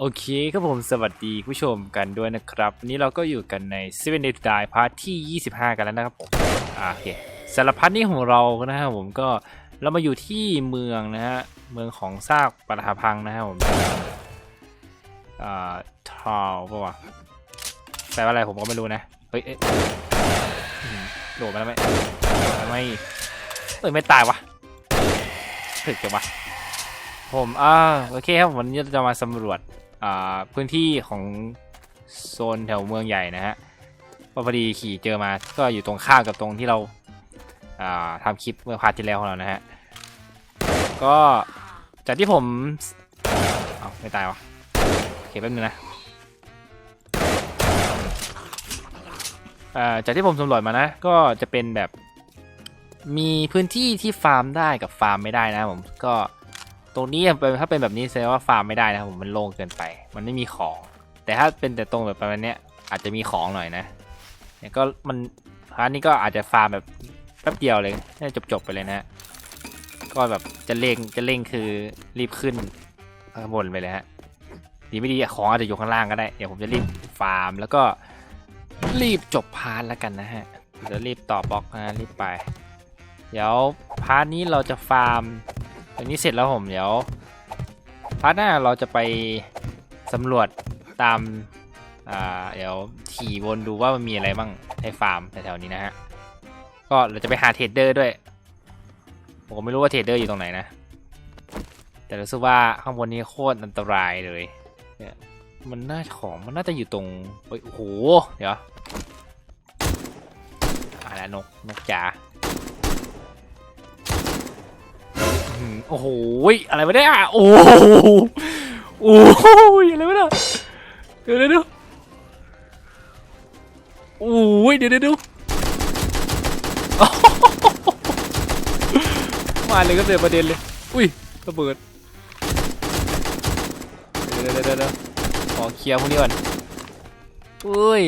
โอเคครับผมสวัสดีผู้ชมกันด้วยนะครับ วันนี้เราก็อยู่กันใน Seven Day to Die พาร์ทที่ 25 กันแล้วนะครับผมอ่าโอเคสารพัดนี้ของเรานะครับผมก็เรามาอยู่ที่เมืองนะฮะเมืองของซากปรักหักพังนะครับผมอ่าทาวปะวะแปลว่าอะไรผมก็ไม่รู้นะเฮ้ยโดดมาแล้วไหมโดดมาไหมเอ้ยไม่ตายวะถึกจังวะผมอ่าโอเคครับวันนี้เราจะมาสำรวจ พื้นที่ของโซนแถวเมืองใหญ่นะฮะก็พอดีขี่เจอมาก็อยู่ตรงข้ามกับตรงที่เราทำคลิปเมื่อพาร์ทที่แล้วของเรานะฮะ ก็จากที่ผมเอาไม่ตายวะโอเคแป๊บนึงนะอ่าจากที่ผมสำรวจมานะ ก็จะเป็นแบบมีพื้นที่ที่ฟาร์มได้กับฟาร์มไม่ได้นะผมก็ ตรงนี้ถ้าเป็นแบบนี้แสดงว่าฟาร์มไม่ได้นะผมมันโล่งเกินไป มันไม่มีของ แต่ถ้าเป็นแต่ตรงแบบประมาณเนี้ยอาจจะมีของหน่อยนะเนี่ยก็มันพาร์ทนี้ก็อาจจะฟาร์มแบบแป๊บเดียวเลยน่าจะจบๆไปเลยนะก็แบบจะเร่งจะเร่งคือรีบขึ้นข้างบนไปเลยฮะดีไม่ดีของอาจจะอยู่ข้างล่างก็ได้เดี๋ยวผมจะรีบฟาร์มแล้วก็รีบจบพาร์ทแล้วกันนะฮะเดี๋ยวรีบต่อบล็อกนะรีบไป เดี๋ยวพาร์ทนี้เราจะฟาร์ม อันนี้เสร็จแล้วผมเดี๋ยวพาร์ทหน้าเราจะไปสำรวจตามอ่าเดี๋ยวขี่วนดูว่ามันมีอะไรบ้างในฟาร์มแถวๆนี้นะฮะก็เราจะไปหาเทรดเดอร์ด้วยผมไม่รู้ว่าเทรดเดอร์อยู่ตรงไหนนะ แต่รู้สึกว่าข้างบนนี้โคตรอันตรายเลยเนี่ยมันน่าของมันน่าจะอยู่ตรงโอ้โหเดี๋ยวอะไรนกนกจ๋า โอ้โหอะไรวะเนี่ยโอ้โหโอ้โหอะไรวะเนี่ยเดี๋ยวเดี๋ยวดูโอ้ยเดี๋ยวเดี๋ยวดูมาเลยก็เดือประเด็นเลย อุ้ยระเบิดเดี๋ยวเดี๋ยวเดี๋ยวเดี๋ยวขอเคลียร์พวกนี้ก่อนอุ้ย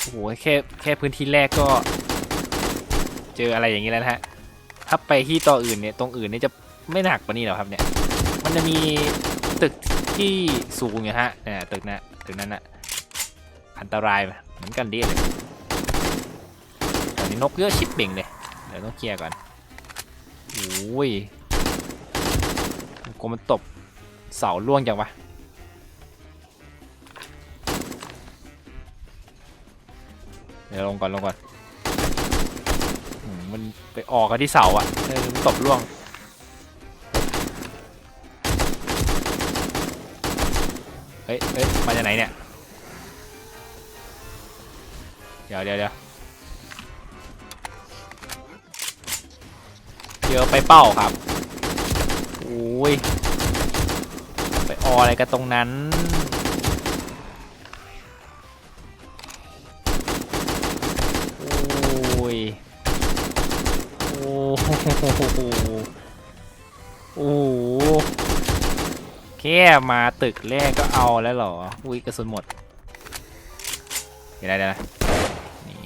โอ้โหแค่แค่พื้นที่แรกก็ เจออะไรอย่างนี้แล้วนะฮะ ถ้าไปที่ต่ออื่นเนี่ยตรงอื่นเนี่ยจะไม่หนักกว่านี้หรอครับเนี่ย มันจะมีตึกที่สูงอยู่ฮะเนี่ยตึกนะตึกนั้นอะอันตรายเหมือนกันดีเลยตอนนี้นกเยอะชิบเบ่งเลย เดี๋ยวต้องเคลียร์ก่อนโอ้ยกลัวมันตบเสาล่วงจังวะเดี๋ยวลงก่อนลงก่อน มมันไปออกกันที่เสาอะเออมันตบล่วง เฮ้ยเฮ้ยมาจากไหนเนี่ย เดี๋ยวเดี๋ยวเดี๋ยวเดี๋ยวไปเป้าครับโอ้ย ไปอออะไรกันตรงนั้นโอ้ย โอ้โหโอ้แค่มาตึกแรกก็เอาแล้วเหรอ อุ้ยกระสุนหมด เดี๋ยวนะเดี๋ยวนะนี่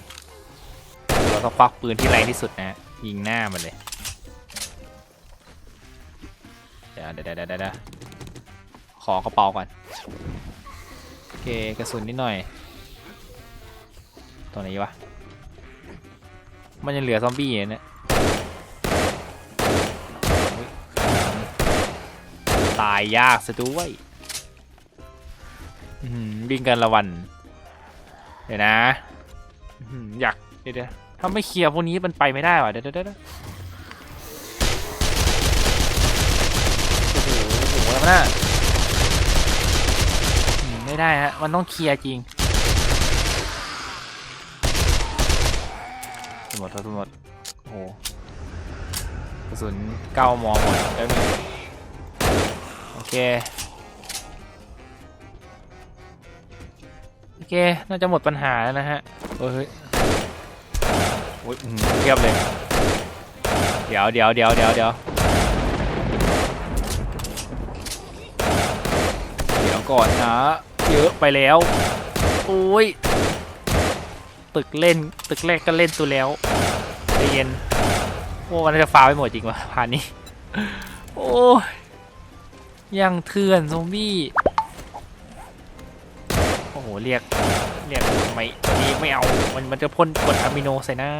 เราต้องควักปืนที่แรงที่สุดนะ ยิงหน้ามันเลย เดี๋ยวเดี๋ยวเดี๋ยวเดี๋ยวเดี๋ยวขอกระเป๋าก่อน โอเคกระสุนนิดหน่อย ตัวไหนวะ มันยังเหลือซอมบี้อยู่เนี่ย ตายยากซะด้วยอื้อหือวิ่งกันละวัน เดี๋ยวนะอื้อหืออยากเดี๋ยวเดี๋ยวถ้าไม่เคลียร์พวกนี้มันไปไม่ได้ว่ะเดี๋ยวเดี๋ยวเดี๋ยวโอ้โหโอ้โหแล้วนะอืมไม่ได้ฮะมันต้องเคลียร์จริงทั้งหมดทั้งหมดโอ้โหกระสุนเก้ามอหมดแล้วนึง โอเค โอเค น่าจะหมดปัญหาแล้วนะฮะเฮ้ยเฮ้ยโอ้ยอื้อหือเทียบเลย เดี๋ยวเดี๋ยวเดี๋ยวเดี๋ยวเดี๋ยวเดี๋ยวก่อนนะเยอะไปแล้ว โอ้ย ตึกเล่น ตึกแรกก็เล่นตัวแล้วใจเย็น โอ้มันจะฟ้าไปหมดจริงวะพานนี้ โอ้ย ยังเถื่อนซอมบี้โห เรียก เรียกทำไมตัวนี้ไม่เอา มันมันจะพ่นกรดอะมิโนใส่หน้า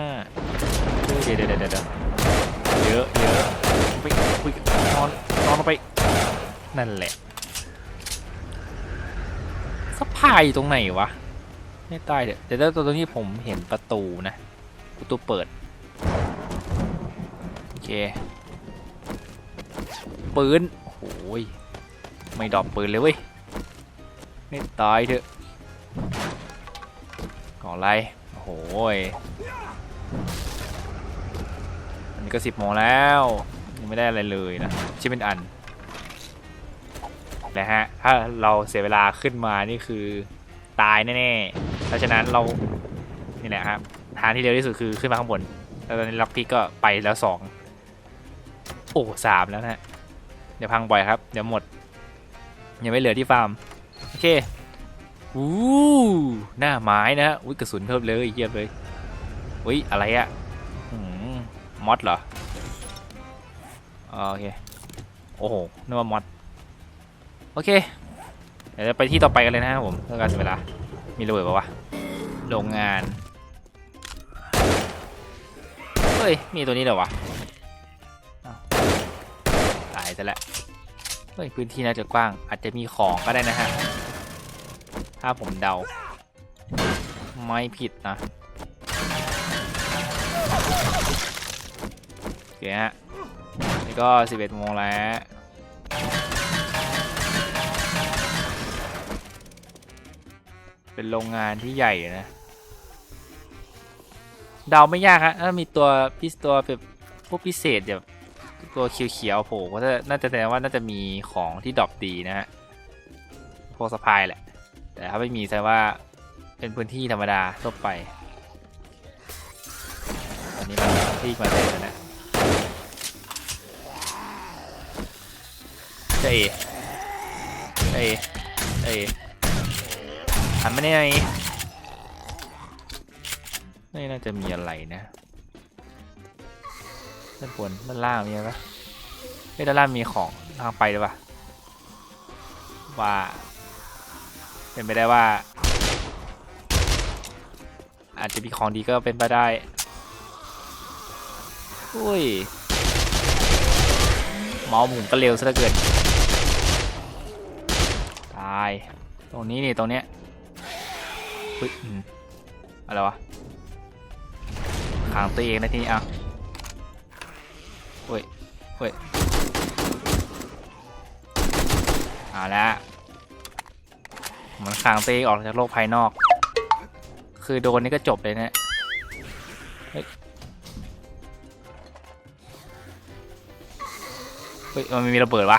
เดี๋ยวเดี๋ยวเดี๋ยวเดี๋ยวเยอะเยอะไปไปนอนนอนลงไป นั่นแหละสะพายอยู่ตรงไหนวะ ไม่ตายเดี๋ยวเดี๋ยวตรงนี้ผมเห็นประตูนะ ประตูเปิด โอเคปืนโอ้ย ไม่ดรอปปืนเลยเว้ยไม่ตายเถอะก่ออะไรโอ้โหยอันนี้ก็สิบโมงแล้วยังไม่ได้อะไรเลยนะชิเป็นอันนะฮะถ้าเราเสียเวลาขึ้นมานี่คือตายแน่ๆเพราะฉะนั้นเรานี่แหละครับทางที่เร็วที่สุดคือขึ้นมาข้างบนแล้วตอนนี้ล็อกพีก็ไปแล้วสองโอ้สามแล้วนะฮะเดี๋ยวพังบ่อยครับ เดี๋ยวหมด ยังไม่เหลือที่ฟาร์ม โอเคอู้หน้าไม้นะฮะอุ้ยกระสุนเพิ่มเลยเยียมเลยอุ้ยอะไรอะอมมอดเหรอโอเค โอ้โหนึกว่ามอดโอเค เดี๋ยวไปที่ต่อไปกันเลยนะครับผมเพื่อการเสียเวลา มีระเบิดปะวะ โรงงาน เฮ้ย มีตัวนี้เหรอวะตายซะแล้ว เฮ้ยพื้นที่น่าจะกว้าง อาจจะมีของก็ได้นะฮะ ถ้าผมเดา ไม่ผิดนะโอเคฮะ นี่ก็ 11โมงแล้วเป็นโรงงานที่ใหญ่นะ เดาไม่ยากฮะถ้ามีตัวพิสตัวแบบพวกพิเศษแบบ ตัวเขียวๆโผล่ก็จะน่าจะแสดงว่าน่าจะมีของที่ดรอปดีนะฮะพวกสะพายแหละ แต่ถ้าไม่มีแสดงว่าเป็นพื้นที่ธรรมดาทั่วไปตอนนี้มันที่มาเต็มแล้วนะเจ๊เอ้เอ้หันมาเนี่ยนี่น่าจะมีอะไรนะ ด้านบนด้านล่างมีอะไรปะเฮ้ยด้านล่างมีของทางไปหรือปะว่าเป็นไปได้ว่า อาจจะมีของดีก็เป็นไปได้อุ้ยเมาส์หมุนก็เร็วซะเหลือเกินตายตรงนี้นี่ตรงเนี้ยเฮ้ยอืมอะไรวะขังตัวเองนะทีนี้อะ เฮ้ยเฮ้ยเอาละมือนขังตัวเอออกจากโลกภายนอก คือโดนนี่ก็จบเลยนะเฮ้ยเฮ้ยมันมีระเบิดวะ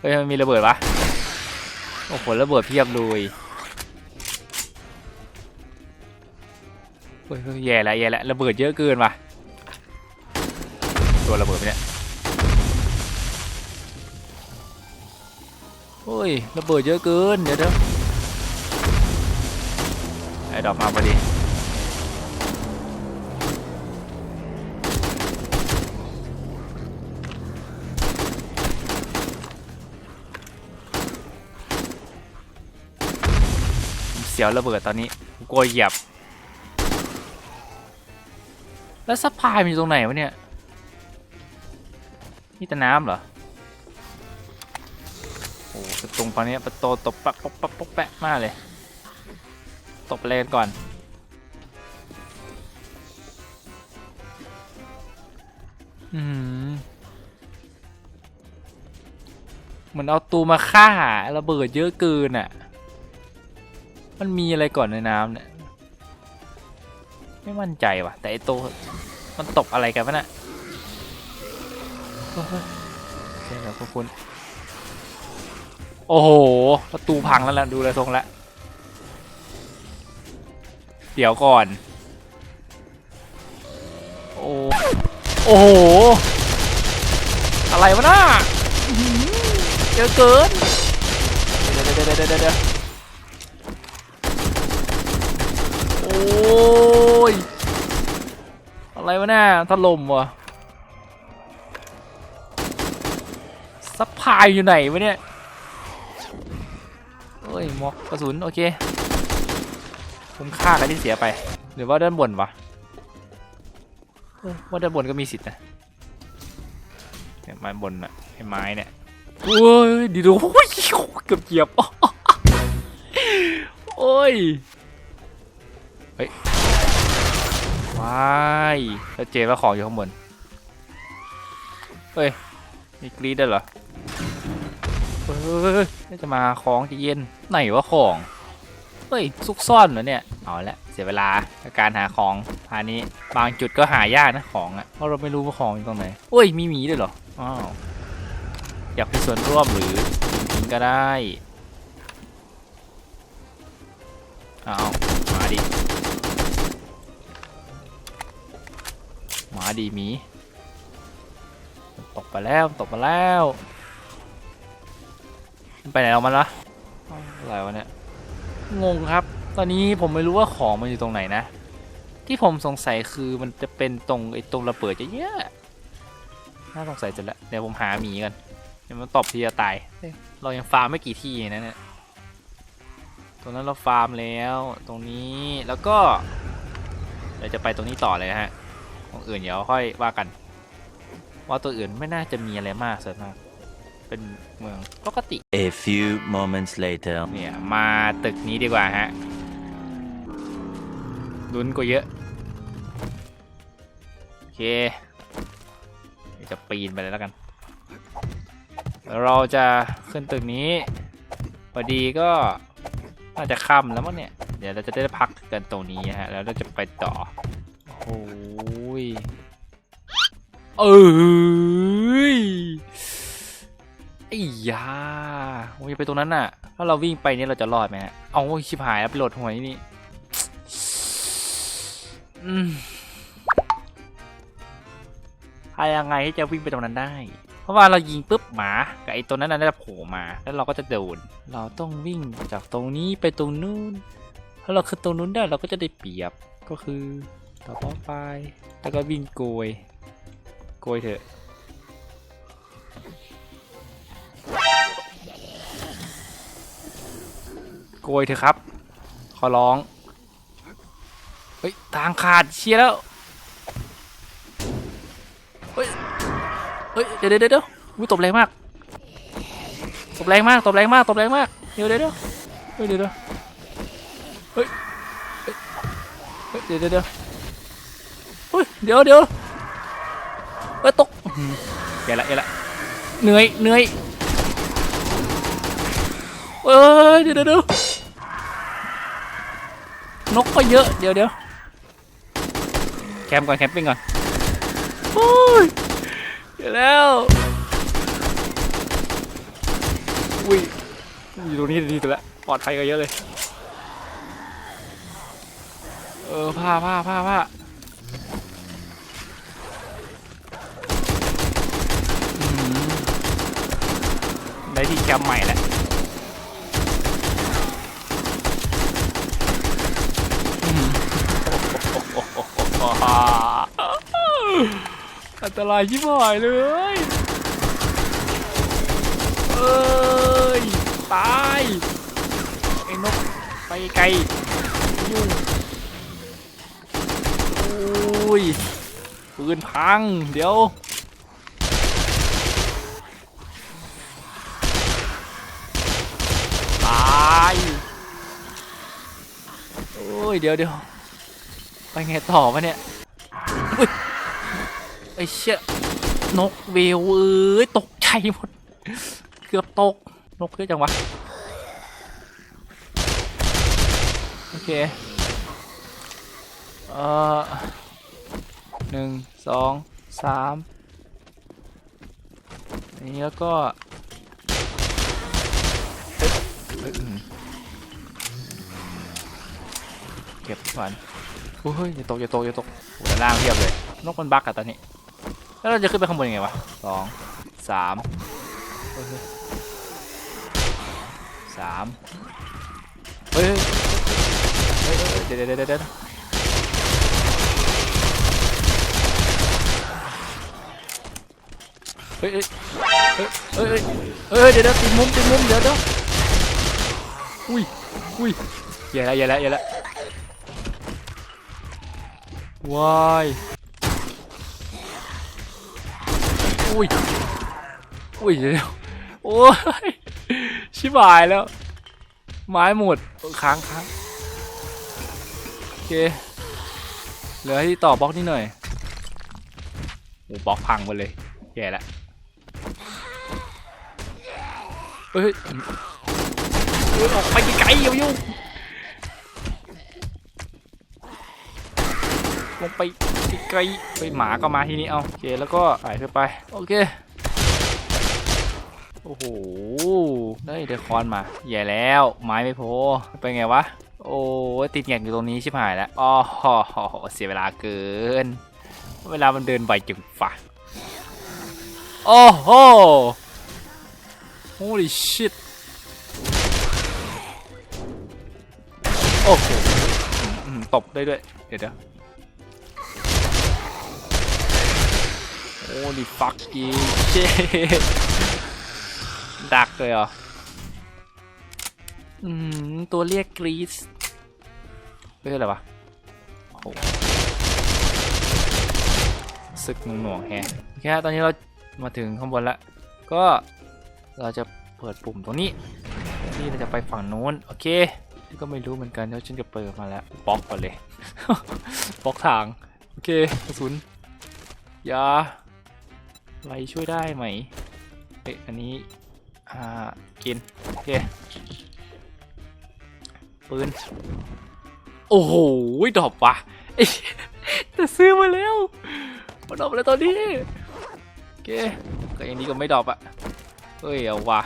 เฮ้ยมันมีระเบิดวะโอ้โหระเบิดเพียบเลย เฮ้ยแย่แล้วแย่แล้วระเบิดเยอะเกินว่ะตัวระเบิดไปเนี่ยโอ้ยระเบิดเยอะเกิน เดี๋ยวเดี๋ยวไอ้ดอกมาพอดีเสียวระเบิดตอนนี้กลัวเหยียบ แล้วสะพพายมันอยู่ตรงไหนวะเนี่ยนี่แต่น้ำเหรอ โอ้โหตรงตอนนี้ประตูตบปะปะปะปะแปะมากเลย ตบอะไรนก่อน อืมเหมือนเอาตูมาฆ่าระเบิดเยอะเกินอะ มันมีอะไรก่อนในน้ำเนี่ย ไม่มั่นใจว่ะ แต่ไอตัว มันตกอะไรกันวะน่ะเดี๋ยวเดี๋ยวพวกคุณ โอ้โห ประตูพังแล้วล่ะ ดูเลทรงแล้วเดี๋ยวก่อน โอ้โอ้โห อะไรวะน่ะอื้อหือเยอะเกิน เดี๋ยวเดี๋ยวเดี๋ยวเดี๋ยวเดี๋ยวโอ้ อะไรวะเนี่ยถล่มวะซัพพลายอยู่ไหนวะเนี่ยเอ้ยมอกกระสุน โอเคคุ้มค่ากันที่เสียไป หรือว่าด้านบนวะว่าด้านบนก็มีสิทธิ์นะเนี่ยไม้บนอะไอ้ไม้เนี่ยโอ้ยดีดูโอ้ยเกือบเหยียบโอ้ยเฮ้ย ว้ายแล้วเจนว่าของอยู่ข้างบนเฮ้ย มีกรีดได้เหรอเฮ้ยจะมาของจะเย็นไหนวะของ เฮ้ยซุกซ่อนเหรอเนี่ย เอาละเสียเวลากับการหาของพานี้บางจุดก็หายากนะของอะ่ะเพราะเราไม่รู้ว่าของอยู่ตรงไหนเฮ้ยมีหมีด้วยเหรออ้าวอยากมีส่วนร่วมหรือทิ้งก็ได้อ้าว ดีหมี ตกไปแล้วตกมาแล้วมันไปไหนเรามันละอ้าวอะไรวะเนี่ยงงครับ ตอนนี้ผมไม่รู้ว่าของมันอยู่ตรงไหนนะ ที่ผมสงสัยคือมันจะเป็นตรงไอ้ตรงระเบิดจะเยอะน่าสงสัยจังละเดี๋ยวผมหาหมีกันเดี๋ยวมันตอบทีจะตายเฮ้ยเรายังฟาร์มไม่กี่ที่เองนะเนี่ยตรงนั้นเราฟาร์มแล้วตรงนี้แล้วก็เดี๋ยวจะไปตรงนี้ต่อเลยนะฮะ ตรงอื่นเดี๋ยวค่อยว่ากัน ว่าตัวอื่นไม่น่าจะมีอะไรมากส่วนมากเป็นเมืองปกติ A few moments later. เนี่ยมาตึกนี้ดีกว่าฮะลุ้นกว่าเยอะ โอเคเดี๋ยวจะปีนไปเลยแล้วกันแล้วเราจะขึ้นตึกนี้พอดีก็น่าจะค่ำแล้วมั้งเนี่ย เดี๋ยวเราจะได้พักกันตรงนี้ฮะ แล้วเราจะไปต่อ โอ้ ยเอ้ยไอ้ยาโอ้ยไปตรงนั้นน่ะ ถ้าเราวิ่งไปเนี่ยเราจะรอดไหมฮะ เอาชิบหายแล้วไปโหลดหวนี่นี่ทายยังไงที่จะวิ่งไปตรงนั้นได้ เพราะว่าเรายิงปุ๊บหมากับไอ้ตัวนั้นน่ะน่าจะโผล่มา แล้วเราก็จะโดน เราต้องวิ่งจากตรงนี้ไปตรงนู้น ถ้าเราขึ้นตรงนู้นได้เราก็จะได้เปรียบ ก็คือ ต่อต่อไป แล้วก็วิ่งโกย โกยเถอะ โกยเถอะครับ ขอร้อง เฮ้ย ทางขาดเชียร์แล้ว เฮ้ย เฮ้ย เดี๋ยวเดี๋ยวเดี๋ยวอุ้ยตบแรงมาก ตบแรงมาก ตบแรงมาก ตบแรงมาก เดี๋ยวเดี๋ยวเดี๋ยวเฮ้ยเดี๋ยวเดี๋ยวเฮ้ยเฮ้ยเดี๋ยวเดี๋ยว เดี๋ยวเฮ้ยเดี๋ยวเดี๋ยวเฮ้ยตกอื้อหือเดี๋ยวละเดี๋ยวละเหนื่อยเหนื่อยเอ้ยเดี๋ยวเดี๋ยวเดี๋ยวนกก็เยอะเดี๋ยวเดี๋ยวแคมป์ก่อนแคมปิ้งก่อนโอ้ยเดี๋ยวแล้วอุ้ยอยู่ตรงนี้ดีสุดละปลอดภัยกว่าเยอะเลย เออผ้าผ้าผ้าผ้า ได้ที่แคมป์ใหม่แหละอันตรายชิบหายเลยเอ้ย ตายไอ้นกไปไกลยุ่งโอ้ยปืนพัง เดี๋ยว เดี๋ยวเดี๋ยวไปไงต่อวะเนี่ยอุ๊ยไอ้เชี่ยนกเวลเอ้ยตกใจหมด เกือบตก นกเยอะจังวะ โอเค เอ่อหนึ่งสองสามนนี้แล้วก็ เก็บมันโอ้ยอย่าตกอย่าตกอย่าตกโอ้ยล่างเทียบเลยนกมันบักอะตอนนี้ แล้วเราจะขึ้นไปข้างบนยังไงวะสองสามเฮ้ยเฮ้ยสามเฮ้ยเฮ้ยเฮ้ยเฮ้ยเดี๋ยวเดี๋ยวเดี๋ยวเดี๋ยวเฮ้ยเฮ้ยเอ้ยเอ้ยเอ้ยเดี๋ยวเดี๋ยวติดมุมติดมุมเดี๋ยวเดี๋ยวอุ้ยอุ้ยอย่าละอย่าละอย่าละ วายอุ้ยอุ้ยเดี๋ยววโอ้ยชิบหายแล้ว ไม้หมดค้างค้างโอเคเหลือที่ต่อบล็อกนี่หน่อยโอ้บล็อกพังหมดเลยแย่ละเฮ้ยออกไปไกลๆอย่ายุ่ง ลงไปไกลไปหมาก็มาที่นี้เอาโอเคแล้วก็หายเธอไปโอเคโอ้โหได้เดคอนมาแย่แล้วไม้ไม่พอไปไงวะโอ้ติดแงกอยู่ตรงนี้ชิบหายแล้วอ๋อเสียเวลาเกิน เวลามันเดินไปจึงฝ่าโอ้โห Holy shit โอ้โหตบได้ด้วย เดี๋ยว เดี๋ยว Holy fucking shit ดักเลยเหรอ อืม ตัวเรียกกรีซเฮ้ยอะไรวะโอ้โหศึกหน่วงๆแฮะโอเคฮะตอนนี้เรามาถึงข้างบนแล้วก็เราจะเปิดปุ่มตรงนี้ที่เราจะไปฝั่งโน้น โอเคก็ไม่รู้เหมือนกันแล้วฉันจะเปิดมาแล้วบล็อกก่อนเลยบล็อกทาง โอเคกระสุนยาอะ ไรช่วยได้ไหมเอ๊ะอันนี้ อ่า กิน โอเค ปืน โอ้โหดรอปว่ะแต่ซื้อมาแล้วมาดรอปแล้วตอนนี้ โอเค ก็อย่างนี้ก็ไม่ดรอปอะเฮ้ย เอาว่ะ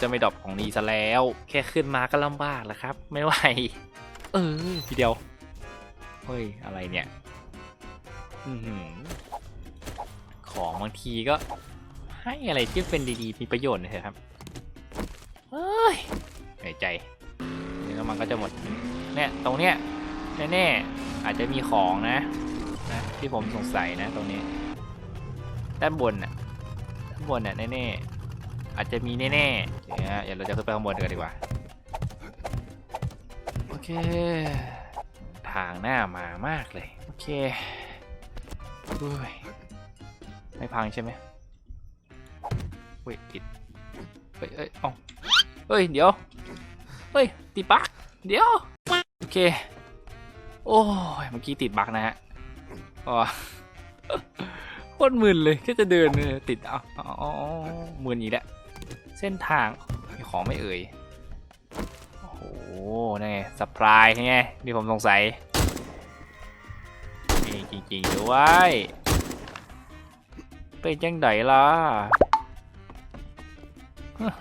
จะไม่ดรอปของดีซะแล้ว แค่ขึ้นมาก็ลำบากแล้วครับ ไม่ไหว เออ ทีเดียว เฮ้ย อะไรเนี่ย อือหือ ของบางทีก็ ให้อะไรที่เป็นดีๆมีประโยชน์หน่อยเถอะครับเฮ้ยเหนื่อยใจเดี๋ยวมันก็จะหมดเนี่ยตรงเนี้ยแน่ๆอาจจะมีของนะนะที่ผมสงสัยนะตรงนี้ด้านบนน่ะด้านบนน่ะแน่ๆอาจจะมีแน่ๆเดี๋ยวนะเดี๋ยวเราจะขึ้นไปข้างบนกันดีกว่าโอเค ทางหน้ามามากเลย โอเคอุ้ย ไม่พังใช่ไหมเฮ้ยติดเฮ้ยเอ้ยเอ้าเฮ้ย เดี๋ยว เฮ้ย ติดบั๊กเดี๋ยว โอเค โอ้ย เมื่อกี้ติดบั๊กนะฮะ อ๋อโคตรมึนเลยแค่จะเดินเนี่ยติดอ๋อมึนอีกแล้ว เส้นทางมีของไม่เอ่ย โอ้โหนี่ไงสปายไงนี่ผมสงสัยมีจริงๆด้วย เป็นจังไดล่ะ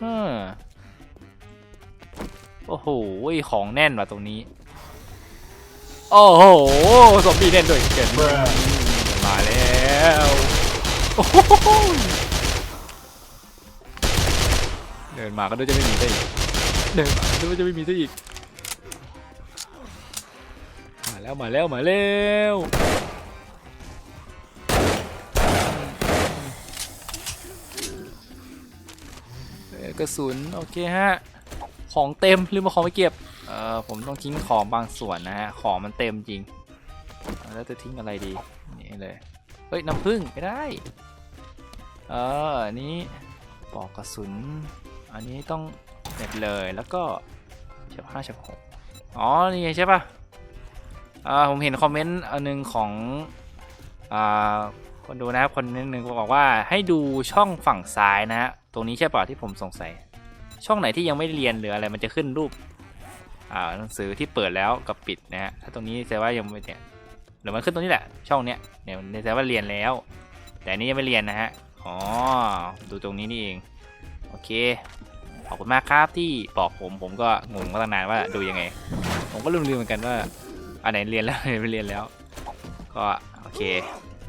ฮึ่มโอ้โห ของแน่นว่ะตรงนี้ โอ้โหซอมบีแน่นด้วยเกินมาแล้วเดินมาก็ดูจะไม่มีซะอีกเดินมาก็ดูจะไม่มีซะอีก มาแล้วมาแล้วมาแล้ว กระสุนโอเคฮะของเต็มลืมมาของไปเก็บเอ่อผมต้องทิ้งของบางส่วนนะฮะของมันเต็มจริงเอ่อแล้วจะทิ้งอะไรดีนี่เลยเฮ้ยน้ำผึ้งไม่ได้เอออันนี้ปลอกกระสุน อันนี้ต้องเน็ตเลยแล้วก็เฉพห้าเฉพหกอ๋อนี่ไงใช่ปะอ่าผมเห็นคอมเมนต์อันหนึงของอ่า คนดูนะครับ คนนึงหนึ่งบอกว่าให้ดูช่องฝั่งซ้ายนะฮะ ตรงนี้ใช่ป่ะที่ผมสงสัย ช่องไหนที่ยังไม่เรียนหรืออะไรมันจะขึ้นรูปอ่าหนังสือที่เปิดแล้วกับปิดนะฮะ ถ้าตรงนี้แสดงว่ายังไม่เนี่ยหรือมันขึ้นตรงนี้แหละ ช่องเนี้ยเนี่ยมันแสดงว่าเรียนแล้ว แต่นนี้ยังไม่เรียนนะฮะ อ๋อ ดูตรงนี้นี่เอง โอเค ขอบคุณมากครับที่บอกผม ผมก็งงมาตั้งนานว่าดูยังไง ผมก็ลืมๆเหมือนกันว่าอันไหนเรียนแล้วอันไหนไม่เรียนแล้ว ก็โอเค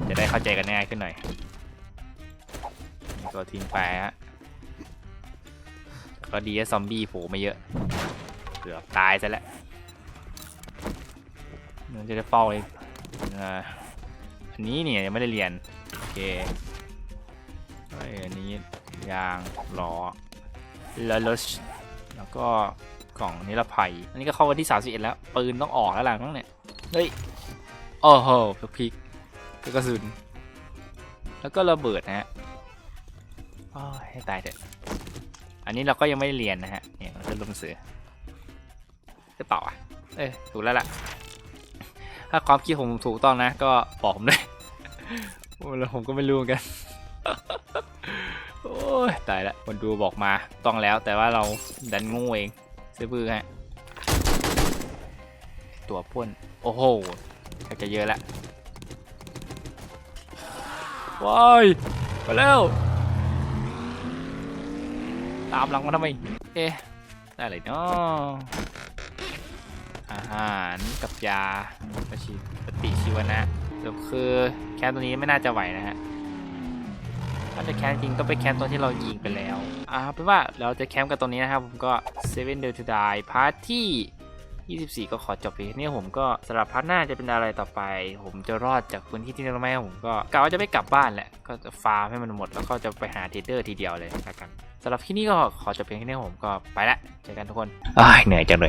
จะได้เข้าใจกันง่ายขึ้นหน่อยนี่ก็ทิ้งไปฮะก็ดีซอมบี้โผล่มาเยอะ เกือบตายซะแล้วมันจะได้เฝ้าเลยอันนี้เนี่ยยังไม่ได้เรียน โอเคเฮ้ยยอันนี้ยางล้อแล้วรถแล้วก็กล่องนิรภัย อันนี้ก็เข้าวันที่ 31 แล้ว ปืนต้องออกแล้วหลังมั้งเนี่ย เฮ้ย โอ้โหพลิก กระสุน แล้วก็ระเบิดนะฮะโอ้ยให้ตายเถอะ อันนี้เราก็ยังไม่ได้เรียนนะฮะ เนี่ยเราจะลงเสือจะเปล่าอะ เอ้ยถูกแล้วล่ะ ถ้าความคิดผมถูกต้องนะ ก็บอกผมด้วยแล้วผมก็ไม่รู้เหมือนกัน โอ้ยตายละคนดูบอกมาต้องแล้วแต่ว่าเราดันงูเองซื้อบื้อฮะ ตัวพ่น โอ้โหจะเยอะละ ว้ายมาแล้ว ตามหลังมาทำไม เอ๊ะ ได้อะไรเนาะอาหารกับยาปฏิปฏิชีวนะเดี๋ยวคือแคมป์ตัวนี้ไม่น่าจะไหวนะฮะ ถ้าจะแคมป์จริงก็ไปแคมป์ตัวที่เรายิงไปแล้ว อ่าเป็นว่าเราจะแคมป์กันตรงนี้นะครับ ผมก็ Seven Day to Die พาร์ทที่ 24 ก็ขอจบเพียงเท่นี้ผมก็สำหรับพาร์ทหน้าจะเป็นอะไรต่อไป ผมจะรอดจากพื้นที่ที่นี่หรือไม่ผมก็กะว่าจะไม่กลับบ้านแหละก็จะฟาร์มให้มันหมดแล้วก็จะไปหาเทเดอร์ทีเดียวเลยละกันสำหรับที่นี่ก็ขอจบเพียงแค่นี้ผมก็ไปละเจอกันทุกคนอ้ายเหนื่อยจังเลย